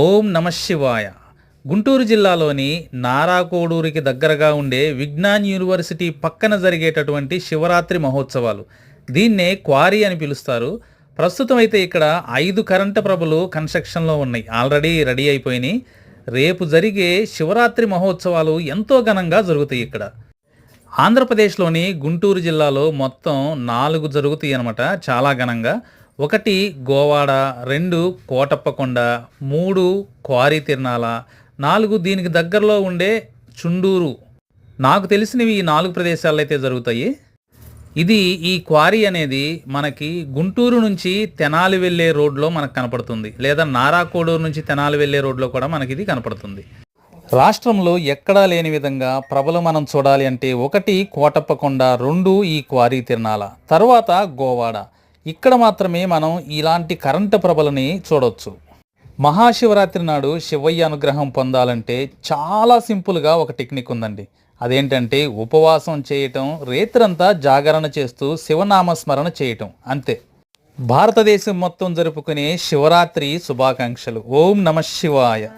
ఓం నమ శివాయ. గుంటూరు జిల్లాలోని నారాకోడూరికి దగ్గరగా ఉండే విజ్ఞాన్ యూనివర్సిటీ పక్కన జరిగేటటువంటి శివరాత్రి మహోత్సవాలు. దీన్నే క్వారీ అని పిలుస్తారు. ప్రస్తుతం అయితే ఇక్కడ ఐదు కరెంటు ప్రభలు కన్స్ట్రక్షన్లో ఉన్నాయి. ఆల్రెడీ రెడీ అయిపోయినాయి. రేపు జరిగే శివరాత్రి మహోత్సవాలు ఎంతో ఘనంగా జరుగుతాయి ఇక్కడ. ఆంధ్రప్రదేశ్లోని గుంటూరు జిల్లాలో మొత్తం నాలుగు జరుగుతాయి అనమాట చాలా ఘనంగా. ఒకటి గోవాడ రెండు కోటప్పకొండ మూడు క్వారీ తిరణాల నాలుగు దీనికి దగ్గరలో ఉండే చుండూరు. నాకు తెలిసినవి ఈ నాలుగు ప్రదేశాల్లో అయితే జరుగుతాయి. ఇది ఈ క్వారీ అనేది మనకి గుంటూరు నుంచి తెనాలి వెళ్ళే రోడ్లో మనకు కనపడుతుంది. లేదా నారాకోడూరు నుంచి తెనాలి వెళ్ళే రోడ్లో కూడా మనకి ఇది కనపడుతుంది. రాష్ట్రంలో ఎక్కడా లేని విధంగా ప్రభలు మనం చూడాలి అంటే ఒకటి కోటప్పకొండ రెండు ఈ క్వారీ తిరణాల తర్వాత గోవాడ. ఇక్కడ మాత్రమే మనం ఇలాంటి కరెంటు ప్రభలని చూడవచ్చు మహాశివరాత్రి నాడు శివయ్య అనుగ్రహం పొందాలంటే చాలా సింపుల్గా ఒక టెక్నిక్ ఉందండి. అదేంటంటే ఉపవాసం చేయటం రేత్రంతా జాగరణ చేస్తూ శివనామస్మరణ చేయటం అంతే. భారతదేశం మొత్తం జరుపుకునే శివరాత్రి శుభాకాంక్షలు. ఓం నమ శివాయ.